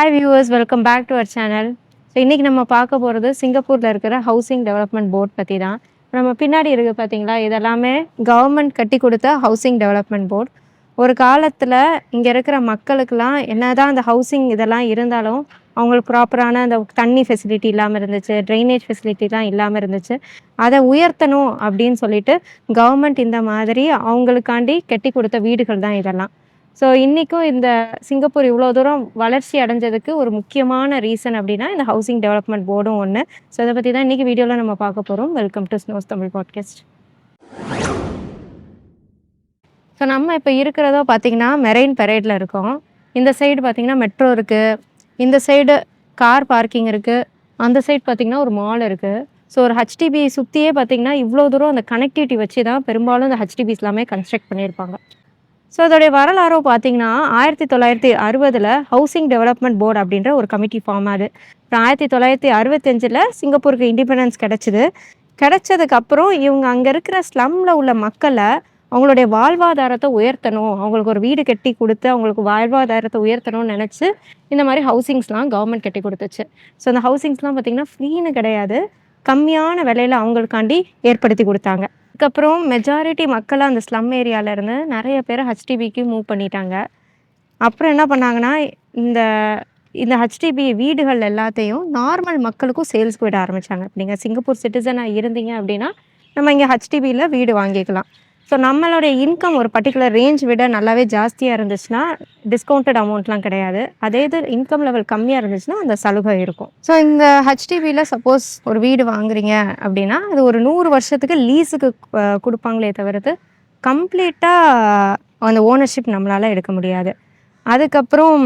Hi viewers welcome back to our channel so இன்றைக்கி நம்ம பார்க்க போகிறது சிங்கப்பூரில் இருக்கிற ஹவுசிங் டெவலப்மெண்ட் போர்ட் பற்றி தான் நம்ம பின்னாடி இருக்குது பார்த்தீங்களா இதெல்லாமே கவர்மெண்ட் கட்டி கொடுத்த ஹவுசிங் டெவலப்மெண்ட் போர்ட் ஒரு காலத்தில் இங்கே இருக்கிற மக்களுக்கெல்லாம் என்னதான் அந்த ஹவுசிங் இதெல்லாம் இருந்தாலும் அவங்களுக்கு ப்ராப்பரான அந்த தண்ணி ஃபெசிலிட்டி இல்லாமல் இருந்துச்சு ட்ரைனேஜ் ஃபெசிலிட்டிலாம் இல்லாமல் இருந்துச்சு. அதை உயர்த்தணும் அப்படின்னு சொல்லிட்டு கவர்மெண்ட் இந்த மாதிரி அவங்களுக்காண்டி கட்டி கொடுத்த வீடுகள் தான் இதெல்லாம். ஸோ இன்றைக்கும் இந்த சிங்கப்பூர் இவ்வளோ தூரம் வளர்ச்சி அடைஞ்சதுக்கு ஒரு முக்கியமான ரீசன் அப்படின்னா இந்த ஹவுசிங் டெவலப்மெண்ட் போர்டும் ஒன்று ஸோ அதை பற்றி தான் இன்றைக்கி வீடியோவில் நம்ம பார்க்க போகிறோம் welcome to Snows Tamil podcast so நம்ம இப்போ இருக்கிறதோ பார்த்தீங்கன்னா மெரெயின் பெரேடில் இருக்கோம். இந்த சைடு பார்த்தீங்கன்னா மெட்ரோ இருக்குது இந்த சைடு கார் பார்க்கிங் இருக்குது அந்த சைடு பார்த்திங்கன்னா ஒரு மால் இருக்குது ஸோ ஒரு ஹெச்டிபி சுற்றியே பார்த்தீங்கன்னா இவ்வளோ தூரம் அந்த கனெக்டிவிட்டி வச்சு தான் பெரும்பாலும் இந்த ஹெச்டிபிஸ் எல்லாமே கன்ஸ்ட்ரக்ட் பண்ணியிருப்பாங்க. ஸோ அதோடைய வரலாறோ பார்த்தீங்கன்னா ஆயிரத்தி தொள்ளாயிரத்தி அறுபதில் ஹவுசிங் டெவலப்மெண்ட் போர்டு அப்படின்ற ஒரு கமிட்டி ஃபார்ம் ஆகுது அப்புறம் ஆயிரத்தி தொள்ளாயிரத்தி அறுபத்தஞ்சில் சிங்கப்பூருக்கு இண்டிபெண்டன்ஸ் கிடச்சிது. கிடைச்சதுக்கப்புறம் இவங்க அங்கே இருக்கிற ஸ்லம்மில் உள்ள மக்களை அவங்களுடைய வாழ்வாதாரத்தை உயர்த்தணும். அவங்களுக்கு ஒரு வீடு கட்டி கொடுத்து அவங்களுக்கு வாழ்வாதாரத்தை உயர்த்தணும்னு நினச்சி இந்த மாதிரி ஹவுசிங்ஸ்லாம் கவர்மெண்ட் கட்டி கொடுத்துச்சு. ஸோ அந்த ஹவுசிங்ஸ்லாம் பார்த்திங்கன்னா ஃப்ரீன்னு கிடையாது. கம்மியான விலையில் அவங்களுக்காண்டி ஏற்படுத்தி கொடுத்தாங்க. அதுக்கப்புறம் மெஜாரிட்டி மக்களாக அந்த ஸ்லம் ஏரியாவிலேருந்து நிறைய பேர் ஹெச்டிபிக்கு மூவ் பண்ணிட்டாங்க. அப்புறம் என்ன பண்ணாங்கன்னா இந்த இந்த ஹெச்டிபி வீடுகள் எல்லாத்தையும் நார்மல் மக்களுக்கும் சேல்ஸ்க்கு விட ஆரம்பித்தாங்க நீங்கள் சிங்கப்பூர் சிட்டிசனாக இருந்தீங்க அப்படின்னா நம்ம இங்கே ஹெச்டிபியில் வீடு வாங்கிக்கலாம். ஸோ நம்மளுடைய இன்கம் ஒரு பர்டிகுலர் ரேஞ்ச் விட நல்லாவே ஜாஸ்தியாக இருந்துச்சுன்னா டிஸ்கவுண்டட் அமௌண்ட்லாம் கிடையாது. அதே இது இன்கம் லெவல் கம்மியாக இருந்துச்சுன்னா அந்த சலுகை இருக்கும். ஸோ இந்த ஹெச்டிவியில் சப்போஸ் ஒரு வீடு வாங்குறீங்க அப்படின்னா அது ஒரு நூறு வருஷத்துக்கு லீஸுக்கு கொடுப்பாங்களே தவிர்த்து கம்ப்ளீட்டாக அந்த ஓனர்ஷிப் நம்மளால் எடுக்க முடியாது. அதுக்கப்புறம்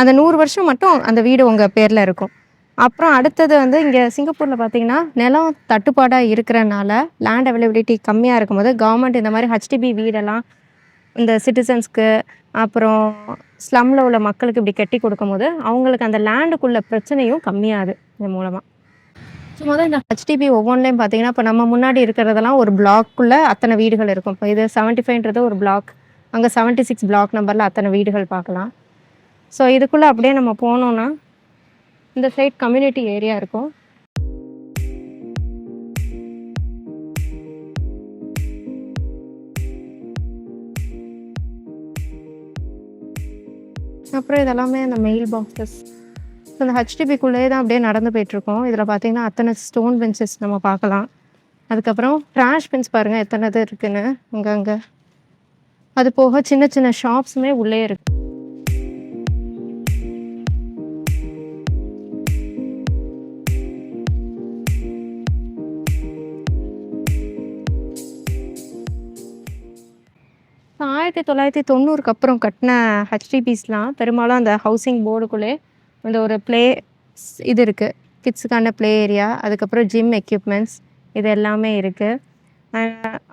அந்த நூறு வருஷம் மட்டும் அந்த வீடு உங்கள் பேரில் இருக்கும். அப்புறம் அடுத்தது வந்து இங்கே சிங்கப்பூரில் பார்த்தீங்கன்னா நிலம் தட்டுப்பாடாக இருக்கிறனால லேண்ட் அவைலபிலிட்டி கம்மியாக இருக்கும்போது கவர்மெண்ட் இந்த மாதிரி ஹெச்டிபி வீடெல்லாம் இந்த சிட்டிசன்ஸ்க்கு அப்புறம் ஸ்லம்மில் உள்ள மக்களுக்கு இப்படி கட்டி கொடுக்கும்போது அவங்களுக்கு அந்த லேண்டுக்குள்ள பிரச்சனையும் கம்மியாகுது இது மூலமாக ஸோ முதல் இந்த ஹெச்டிபி ஒவ்வொன்றிலையும் பார்த்தீங்கன்னா இப்போ நம்ம முன்னாடி இருக்கிறதெல்லாம் ஒரு பிளாக்குள்ளே அத்தனை வீடுகள் இருக்கும். இப்போ இது செவன்ட்டி ஃபைவ்ன்றது ஒரு பிளாக் அங்கே செவன்ட்டி சிக்ஸ் பிளாக் நம்பரில் அத்தனை வீடுகள் பார்க்கலாம் ஸோ இதுக்குள்ளே அப்படியே நம்ம போனோன்னா இந்த சைட் கம்யூனிட்டி ஏரியா இருக்கும். அப்புறம் இதெல்லாமே அந்த மெயில் பாக்ஸஸ் அந்த ஹெச்டிபிக்குள்ளேயே தான் அப்படியே நடந்து போயிட்டுருக்கோம். இதில் பார்த்தீங்கன்னா அத்தனை ஸ்டோன் பென்சஸ் நம்ம பார்க்கலாம். அதுக்கப்புறம் ட்ராஷ் பென்ஸ் பாருங்கள் எத்தனை இது இருக்குன்னு. அங்கங்கே அது போக சின்ன சின்ன ஷாப்ஸுமே உள்ளே இருக்குது ஆயிரத்தி தொள்ளாயிரத்தி தொண்ணூறுக்கு அப்புறம் கட்டின ஹெச்டிபிஸ்லாம் பெரும்பாலும் அந்த ஹவுசிங் போர்டுக்குள்ளே இந்த ஒரு ப்ளே இது இருக்குது கிட்ஸுக்கான ப்ளே ஏரியா அதுக்கப்புறம் ஜிம் எக்யூப்மெண்ட்ஸ் இது எல்லாமே இருக்குது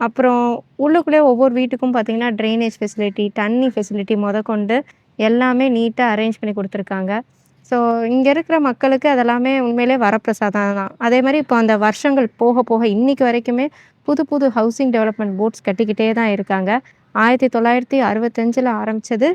அப்புறம் உள்ளுக்குள்ளே ஒவ்வொரு வீட்டுக்கும் பார்த்திங்கன்னா ட்ரைனேஜ் ஃபெசிலிட்டி தண்ணி ஃபெசிலிட்டி முத கொண்டு எல்லாமே நீட்டாக அரேஞ்ச் பண்ணி கொடுத்துருக்காங்க. ஸோ இங்கே இருக்கிற மக்களுக்கு அதெல்லாமே உண்மையிலே வரப்பிரசாதம் தான். அதே மாதிரி இப்போ அந்த வருஷங்கள் போக போக இன்றைக்கி வரைக்குமே புது புது ஹவுசிங் டெவலப்மெண்ட் போர்ட்ஸ் கட்டிக்கிட்டே தான் இருக்காங்க. ஆயிரத்தி தொள்ளாயிரத்தி அறுபத்தஞ்சில் ஆரம்பித்தது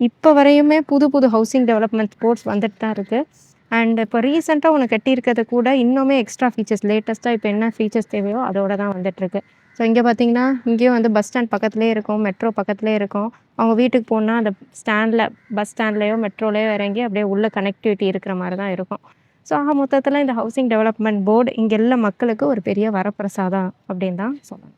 இப்போ வரையுமே புது புது ஹவுசிங் டெவலப்மெண்ட் ஸ்போர்ட்ஸ் வந்துட்டு தான் இருக்குது அண்ட் இப்போ ரீசெண்டாக ஒன்று கட்டியிருக்கிறது கூட இன்னுமே எக்ஸ்ட்ரா ஃபீச்சர்ஸ் லேட்டஸ்ட்டாக இப்போ என்ன ஃபீச்சர்ஸ் தேவையோ அதோட தான் வந்துட்டுருக்கு ஸோ இங்கே பார்த்தீங்கன்னா இங்கேயும் வந்து பஸ் ஸ்டாண்ட் பக்கத்துலேயே இருக்கும் மெட்ரோ பக்கத்துலேயே இருக்கும். அவங்க வீட்டுக்கு போனால் அந்த ஸ்டாண்டில் பஸ் ஸ்டாண்ட்லேயோ மெட்ரோலேயோ இறங்கி அப்படியே உள்ள கனெக்டிவிட்டி இருக்கிற மாதிரி தான் இருக்கும். ஸோ ஆக மொத்தத்தில் இந்த ஹவுசிங் டெவலப்மெண்ட் போர்டு இங்கே எல்லா மக்களுக்கு ஒரு பெரிய வரப்பிரசாதம் அப்படின்னு தான் சொல்லணும்.